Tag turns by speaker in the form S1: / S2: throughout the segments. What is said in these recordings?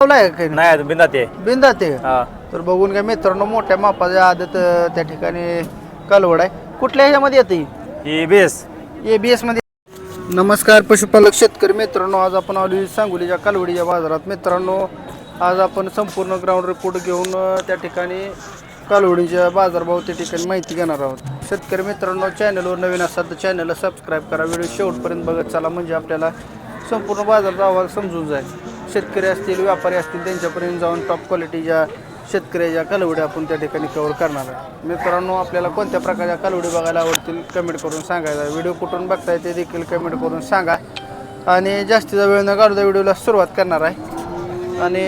S1: नाही अजून बिंदा ते
S2: बिंदा ते
S1: हा.
S2: तर बघून घ्या मित्रांनो मोठ्या मापाच्या आदत अं, त्या ठिकाणी कालवड आहे. कुठल्या ह्याच्यामध्ये येते?
S1: ही बेस.
S2: ए बी एसमध्ये. नमस्कार पशुपालक शेतकरी मित्रांनो आज आपण आलो सांगोलीच्या कालवडीच्या बाजारात. मित्रांनो आज आपण संपूर्ण ग्राउंड रिपोर्ट घेऊन अं, त्या ठिकाणी कालवडीच्या बाजारभाव त्या ठिकाणी माहिती घेणार आहोत. शेतकरी मित्रांनो चॅनलवर नवीन असाल तर चॅनलला सबस्क्राईब करा. व्हिडिओ शेवटपर्यंत बघत चला म्हणजे आपल्याला संपूर्ण बाजाराचा अहवाल समजून जाईल. शेतकरी असतील व्यापारी असतील त्यांच्यापर्यंत जाऊन टॉप क्वालिटीच्या शेतकऱ्याच्या कालवडी आपण त्या ठिकाणी कव्हर करणार आहे. मित्रांनो आपल्याला कोणत्या प्रकारच्या कालवडी बघायला आवडतील कमेंट करून सांगायचा व्हिडिओ कुठून बघताय ते देखील कमेंट करून सांगा. आणि जास्तीचा वेळ न काढता व्हिडिओला सुरुवात करणार आहे. आणि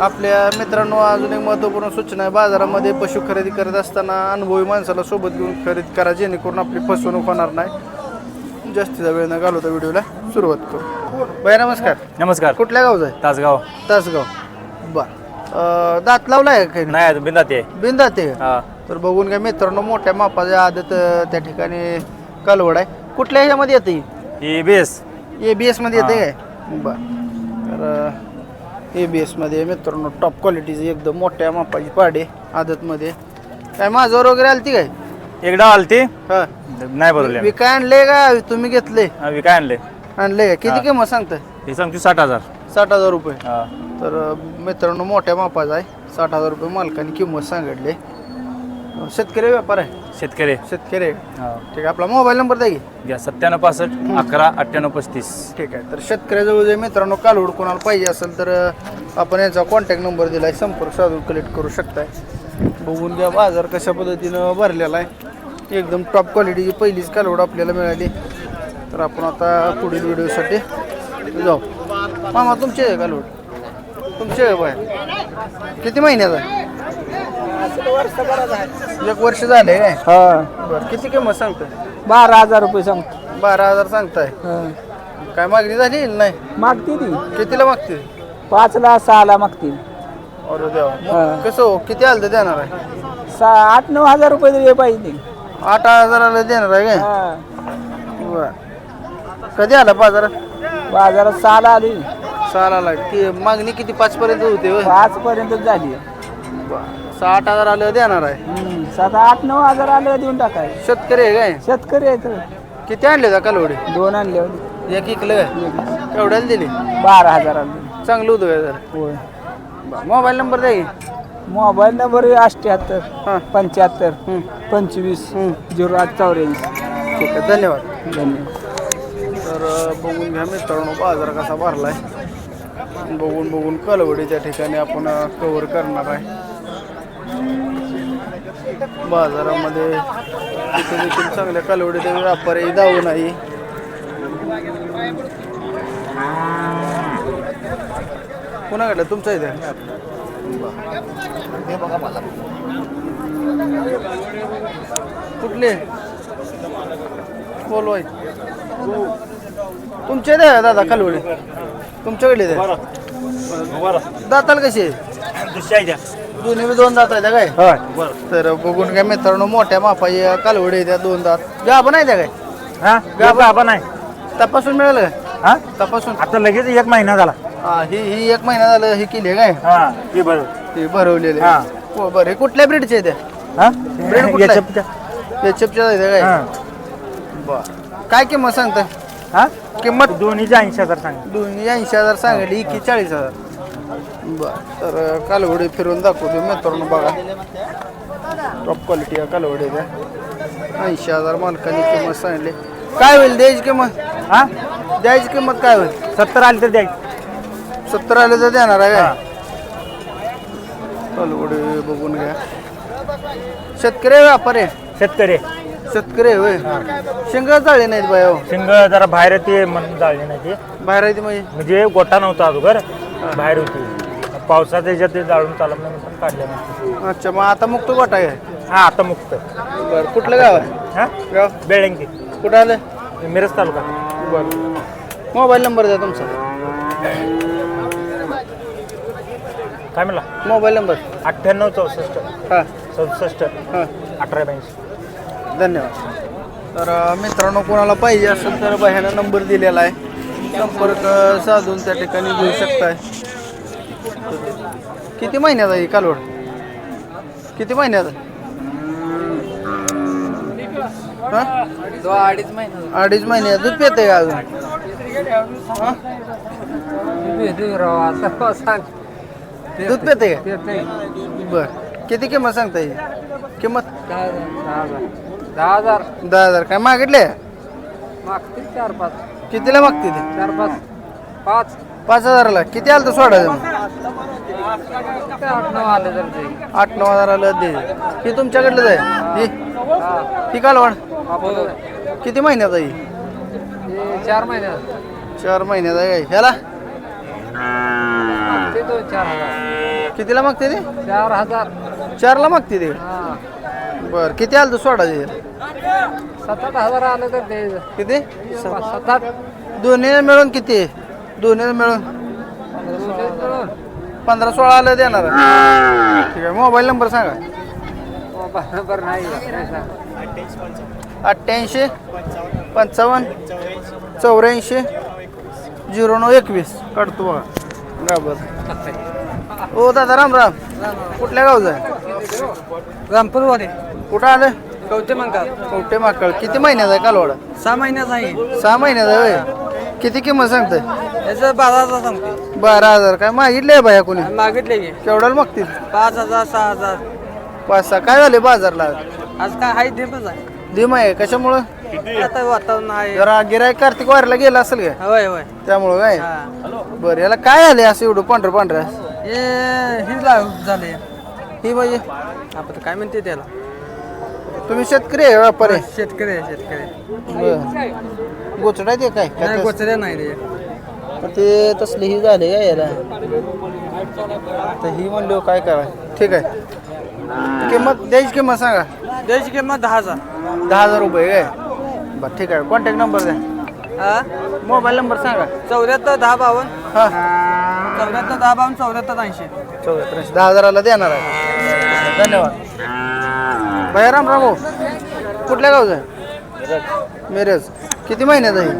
S2: आपल्या मित्रांनो अजून एक महत्त्वपूर्ण सूचना आहे. बाजारामध्ये पशु खरेदी करत असताना अनुभवी माणसाला सोबत घेऊन खरेदी करा जेणेकरून आपली फसवणूक होणार नाही. जास्तीचा वेळ न घालवता व्हिडिओला सुरुवात करू. बाय नमस्कार.
S1: नमस्कार.
S2: कुठल्या गावचा आहे?
S1: तासगाव.
S2: तासगाव. बर. दात लावलाय का काही?
S1: नाही अजून बिंदा ते
S2: बिंदा ते
S1: हा.
S2: तर बघून घ्या मित्रांनो मोठ्या मापाच्या आदत अं, त्या ठिकाणी कालवड आहे. कुठल्या ह्याच्यामध्ये येते
S1: ही? बेस
S2: ए बी एसमध्ये येते काय? बर. तर ए बी एसमध्ये मित्रांनो टॉप क्वालिटीची एकदम मोठ्या मापाची पाडे आदतमध्ये. काय माझ्यावर वगैरे आलती काय?
S1: एकदा आलती.
S2: हा.
S1: नाही बदलले.
S2: विकाय आणले का तुम्ही घेतले.
S1: मी काय आणले.
S2: आणले किती. किंमत सांगताय?
S1: हे सांगतो साठ हजार.
S2: साठ हजार रुपये.
S1: हा.
S2: तर मित्रांनो मोठ्या मापाचा आहे. साठ हजार रुपये मालकाने किंमत सांगितली. शेतकरी व्यापार आहे.
S1: शेतकरी.
S2: शेतकरी. आहे.
S1: हा.
S2: ठीक आहे आपला मोबाईल नंबर द्या की.
S1: घ्या सत्त्याण्णव पासष्ट अकरा अठ्ठ्याण्णव पस्तीस.
S2: ठीक आहे तर शेतकऱ्याजवळ जे मित्रांनो कालवड कोणाला पाहिजे असेल तर अं, आपण यांचा कॉन्टॅक्ट नंबर दिला आहे संपर्क साधून कलेक्ट करू शकताय. बघून घ्या बाजार कशा पद्धतीनं भरलेला आहे. एकदम टॉप क्वालिटीची पहिलीच कालवड आपल्याला मिळाली. तर आपण आता पुढील व्हिडिओसाठी जाऊ. मामा तुमचे आहे कालवड तुमचे आहे बाय किती महिन्याचा आहे? एक वर्ष झाले काय?
S3: हा.
S2: बरं किती किंमत सांगताय?
S3: बारा हजार रुपये सांगतो.
S2: बारा हजार सांगताय? काय मागणी झाली नाही?
S3: मागते ती.
S2: कितीला मागते?
S3: पाचला सहाला मागतील
S2: अरे देवा.
S3: हा.
S2: कसं हो? किती आलं तर देणार आहे?
S3: सा आठ नऊ हजार रुपये तरी पाहिजे.
S2: आठ हजाराला देणार आहे काय?
S3: हा.
S2: बरं. कधी आला बाजारात?
S3: बाजारात सहाला आली.
S2: सालाला की मागणी किती? पाच पर्यंत होते होय?
S3: पाच पर्यंत झाली.
S2: सहा आठ हजार आलं देणार आहे.
S3: हम्म, सात आठ नऊ हजार आले देऊन टाकाय.
S2: शेतकरी आहे काय?
S3: शेतकरी आहेत.
S2: किती आणले का कालवडी?
S3: दोन आणले होते.
S2: एक इकलं काय केवढ्याला दिली?
S3: बारा हजार आले.
S2: चांगलं होतं काय जरा?
S3: होय.
S2: मोबाईल नंबर द्या की.
S3: मोबाईल नंबर अठ्ठ्याहत्तर
S2: हां.
S3: पंच्याहत्तर
S2: हं.
S3: पंचवीस
S2: हं.
S3: झिरो आठ चौऱ्याऐंशी.
S2: ठीक आहे. धन्यवाद.
S3: धन्यवाद.
S2: तर बघून घ्या मित्रांनो बाजार कसा भरला आहे बघून बघून कलवडीच्या ठिकाणी आपण कवर करणार आहे. बाजारामध्ये तिथे देखील चांगल्या कलवडीचे व्यापारही व्यापारी जाऊ नाही कुणाकडलं तुमच्या इथे कुठले? बोलवाय तुमचे द्या दादा कालवडी तुमच्याकडे द्या दाताल कसे दोन्ही बी दोन दात आहेत काय? तर बघून काय मित्रांनो मोठ्या मापाची कालवडी द्या दोन दात. गाभा नाही द्या काय?
S1: हा?
S2: गाभा
S1: नाही.
S2: तपासून मिळेल काय?
S1: हा?
S2: तपासून.
S1: आता लगेच एक महिना झाला.
S2: हा ही ही एक महिना झालं ही केली आहे काय?
S1: हा ती बरोबर
S2: ती भरवलेली.
S1: हा.
S2: बरं. हे कुठल्या ब्रीडचे त्या?
S1: हा?
S2: Breed कुठला आहे? काय?
S1: हा.
S2: बर. काय किंमत सांगता?
S1: हा?
S2: किंमत?
S1: दोन्हीचे ऐंशी हजार सांग.
S2: दोन्ही ऐंशी हजार सांगितली इकी चाळीस हजार. बर तर कालवडी फिरून दाखवतो मित्रांनो बघा. टॉप क्वालिटी आहे कालवडी द्या ऐंशी हजार मालकाने किंमत सांगितली. काय होईल द्यायची किंमत?
S1: हा?
S2: द्यायची किंमत काय होईल?
S1: सत्तर आले तर द्यायची.
S2: सत्तर आले तर देणार आहे काय? कालवडी बघून घ्या. शेतकरी आहे व्यापारी? आहे?
S1: शेतकरी
S2: शेतकरी आहे होय. शेंग चाळले नाहीत बाय हो
S1: शिंग जरा बाहेर ते म्हणून जाळले नाही ते.
S2: बाहेर आहे ती म्हणजे
S1: म्हणजे गोटा नव्हता अगोदर बाहेर होती. पावसात त्याच्यात ते जाळून चालत नाही म्हणून काढल्या नाही.
S2: अच्छा मग आता मुक्त गोटा आहे.
S1: हा आता मुक्त.
S2: बरं कुठलं गाव आहे?
S1: हा?
S2: गाव?
S1: बेळंगी.
S2: कुठं आलं?
S1: मिरज तालुका.
S2: बरं. मोबाईल नंबर द्या तुमचा.
S1: काय म्हणला?
S2: Mobile number.
S1: अठ्ठ्याण्णव चौसष्ट.
S2: हां.
S1: चौसष्ट.
S2: हां.
S1: अठरा ब्याऐंशी.
S2: धन्यवाद. तर मित्रांनो कोणाला पाहिजे असेल तर बाह्यानं नंबर दिलेला आहे. संपर्क साधून त्या ठिकाणी घेऊ शकताय. किती महिन्यात आहे कालवड? किती महिन्यात हा?
S3: अडीच महिने.
S2: अडीच महिन्यात दूध पिते का अजून? हा? दूध पिते का? बर. किती किंमत सांगता येईल किंमत
S3: दहा हजार.
S2: दहा हजार. काय मागितले?
S3: मागतील चार पाच.
S2: कितीला मागते ते?
S3: चार पाच. पाच.
S2: पाच हजाराला. किती आलं तर सोडायचं? मग?
S3: आठ नऊ आले तर ते.
S2: आठ नऊ हजाराला दे ही तुमच्याकडलं आहे? ही? ही. कालवड किती महिन्यात आहे ही?
S3: चार महिन्यात.
S2: चार महिन्यात आहे काय? ह्याला?
S3: ते दोन चार हजार.
S2: कितीला मागते ते?
S3: चार हजार.
S2: चारला मागते ते?
S3: हा.
S2: बर किती आलं तर सोडायचे
S3: सात आठ हजार आलं तर ते
S2: किती?
S3: सात आठ
S2: दोन्ही मिळून किती? दोन्ही मिळून? पंधरा सोळा आलं देणार. ठीक आहे मोबाईल नंबर सांगा.
S3: बरोबर नाही
S2: अठ्ठ्याऐंशी पंचावन्न चौऱ्याऐंशी झिरो नऊ एकवीस. काढतो बघा. गाबर ओ दादा राम राम. कुठल्या गावचं आहे?
S3: रामपूरवाले.
S2: कुठं आलं?
S3: कवटे मंगा
S2: कवटे माकळ किती महिन्याचा आहे कालवाडा?
S3: सहा महिन्यात आहे.
S2: सहा महिन्याचा आहे होय. किती किंमत सांगताय?
S3: याचं बारा हजार सांगते
S2: बारा हजार. काय मागितले बाया कोणी?
S3: मागितले की.
S2: केवढ्याला मागतील?
S3: पाच हजार सहा हजार.
S2: पाच सहा. काय झाले बाजारला
S3: आज? काय हाय डेपच आहे.
S2: धीमा आहे. कशामुळं?
S3: आता वातावरण आहे.
S2: जरा कार्तिक वारीला गेला असेल काय?
S3: होय होय.
S2: त्यामुळं काय?
S3: हा.
S2: बरं याला काय आले असं एवढं पांढरं पांढरं?
S3: हे हे लाव झाले
S2: ही म्हणजे
S3: आपण काय म्हणते त्याला?
S2: तुम्ही शेतकरी आहे व्यापारी. आहे?
S3: शेतकरी आहे, शेतकरी
S2: बरं. गोचडा ते काय? का
S3: नाही
S2: तस-
S3: गोचऱ्या नाही रे
S2: ते तसले ही झाले काय याला? तर ही म्हणलो काय करा ठीक आहे. किंमत द्यायची किंमत सांगा.
S3: द्यायची किंमत दहा हजार.
S2: दहा हजार रुपये काय? बरं ठीक आहे. कॉन्टॅक्ट नंबर द्या.
S3: हा?
S2: मोबाईल नंबर सांगा.
S3: चौऱ्याहत्तर दहा बावन्न.
S2: हां.
S3: चौऱ्याहत्तर दहा बावन्न चौऱ्याहत्तर ऐंशी.
S2: चौदा दहा हजाराला देणार आहे. धन्यवाद. भैया राम भाऊ कुठल्या गावचं आहे? मिरज. किती महिन्यात आहे?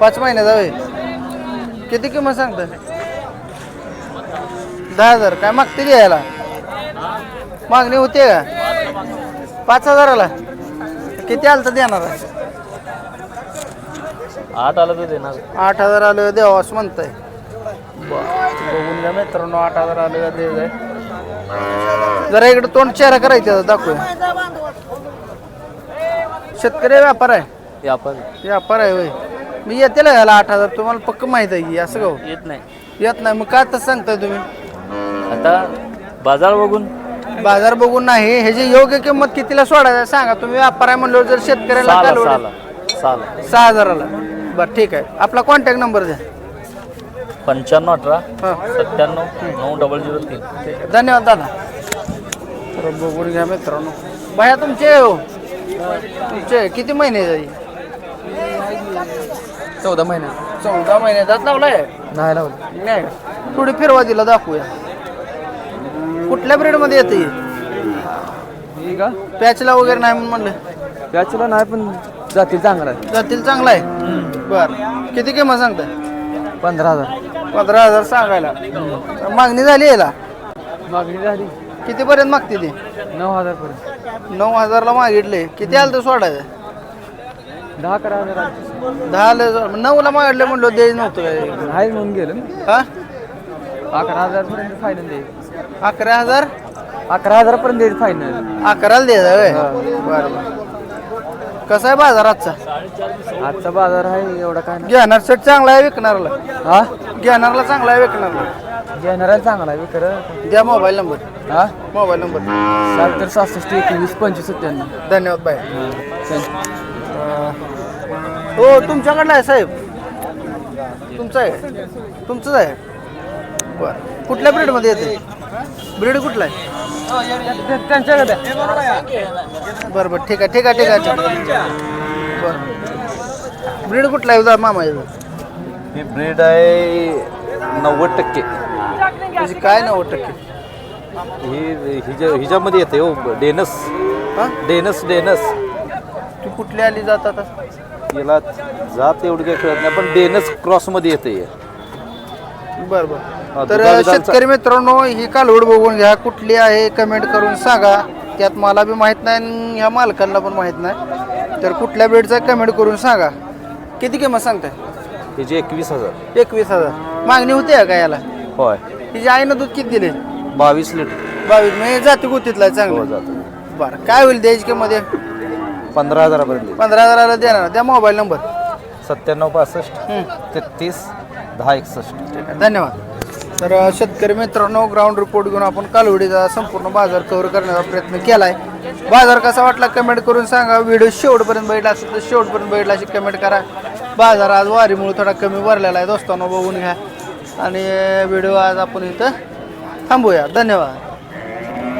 S2: पाच महिन्यात आहे किती किंमत सांगता? दहा हजार. काय मागते घ्यायला मागणी होते का? पाच हजाराला. किती आलं तर देणार आहे?
S1: आठ आलं तर देणार.
S2: आठ हजार आलं द्यावं असं म्हणताय. बघून घ्या मित्रांनो आठ हजार आलं का द्यायचं आहे जरा इकडे तोंड चेहरा करायचा दाखवूया. शेतकरी व्यापार आहे?
S1: आपण
S2: व्यापार आहे होय. मी येते ना याला आठ हजार तुम्हाला पक्क माहीत आहे की असं गाव
S1: येत नाही.
S2: येत नाही. मग काय तसं सांगताय तुम्ही?
S1: आता बाजार बघून.
S2: बाजार बघून नाही. ह्याची योग्य किंमत कितीला सोडायचं सांगा. तुम्ही व्यापार आहे म्हणल्यावर जर शेतकऱ्याला कालवड- सहा हजाराला. बरं ठीक आहे. आपला कॉन्टॅक्ट नंबर द्या.
S1: पंच्याण्णव अठरा
S2: हां.
S1: सत्त्याण्णव नऊ डबल झिरो तीन.
S2: ठीक आहे. धन्यवाद दादा. तर बघून घ्या मित्रांनो. बाया तुमचे हो. तुमचे किती महिने जाईल
S3: चौदा महिन्यात
S2: चौदा महिन्यात लावलाय?
S3: नाही लावलं.
S2: नाही का? थोडी फिरवा दिला दाखवूया. कुठल्या ब्रेडमध्ये येते?
S3: ही का?
S2: पॅचला वगैरे नाही म्हणून म्हणलं
S3: त्याच्याला नाही पण जाती चांगला आहे.
S2: जातील चांगला आहे. बर. किती किंमत सांगताय?
S3: पंधरा हजार.
S2: पंधरा हजार सांगायला. मागणी झाली याला?
S3: मागणी झाली.
S2: कितीपर्यंत मागते ती?
S3: नऊ हजार पर्यंत
S2: नऊ हजारला मागितले. किती आलं तर सोडायचं?
S3: दहा अकरा हजार आले.
S2: दहा आलं नऊला मागितलं म्हणलं द्यायचं नव्हतं काय.
S3: नाही म्हणून गेलं
S2: हा?
S3: अकरा हजार पर्यंत फायनल द्यायचं
S2: अकरा हजार?
S3: अकरा हजार पर्यंत फायनल
S2: अकराला द्यायचं होय. बरं बरं. कसा आहे बाजार आजचा?
S3: आजचा बाजार आहे एवढा काय नाही.
S2: घेणार सेट चांगला आहे विकणारला.
S3: हा?
S2: घेणारला चांगला आहे विकणारला.
S3: घेणारा चांगला आहे विकर
S2: द्या मोबाईल नंबर
S3: हा?
S2: मोबाईल नंबर
S3: सात तर सहासष्ट एकवीस पंचवीस सत्त्याण्णव.
S2: धन्यवाद बाय हो तुमच्याकडला आहे साहेब. तुमचं आहे? तुमचंच आहे? बरं. कुठल्या ब्रीडमध्ये येते? ब्रीड कुठला आहे?
S3: त्यांच्याकडे.
S2: बरं बरं. ठीक आहे ठीक आहे ठीक आहे. बरं. ब्रीड कुठला आहे? उदा मामा
S4: ही ब्रीड आहे नव्वद टक्के.
S2: म्हणजे काय नव्वद टक्के?
S4: ही हिच्या हिच्यामध्ये येते हो डेनस.
S2: हां?
S4: डेनस डेनस.
S2: ती कुठली आली जात आता?
S4: याला जात एवढी काही कळत नाही पण डेनस क्रॉसमध्ये येते हे.
S2: बर बर. तर शेतकरी मित्रांनो ही कालवड बघून घ्या कुठली आहे कमेंट करून सांगा. त्यात मला बी माहीत नाही आणि ह्या मालकांना पण माहीत नाही. तर कुठल्या बेडचा कमेंट करून सांगा. किती किंमत सांगताय?
S4: हिचे एकवीस हजार.
S2: एकवीस हजार. मागणी होती का याला?
S4: होय.
S2: तिची आईनं दूध किती दिले?
S4: बावीस लिटर.
S2: बावीस. म्हणजे जाती गोतीतला आहे
S4: हो
S2: चांगलं
S4: जातो.
S2: बरं. काय होईल द्यायची किंमत?
S4: पंधरा हजारापर्यंत
S2: पंधरा हजाराला देणार. द्या मोबाईल नंबर.
S4: सत्त्याण्णव पासष्ट
S2: हं.
S4: तेहतीस दहा एकसष्ट.
S2: धन्यवाद. तर शेतकरी मित्रांनो ग्राउंड रिपोर्ट घेऊन आपण कालवडीचा संपूर्ण बाजार कव्हर करण्याचा प्रयत्न केला आहे बाजार कसा वाटला कमेंट करून सांगा. व्हिडिओ शेवटपर्यंत बघितला असेल तर शेवटपर्यंत बघितला अशी कमेंट करा. बाजार आज वारीमुळे थोडा कमी भरलेला आहे. दोस्तांनो बघून घ्या. आणि व्हिडिओ आज आपण इथं थांबूया. धन्यवाद.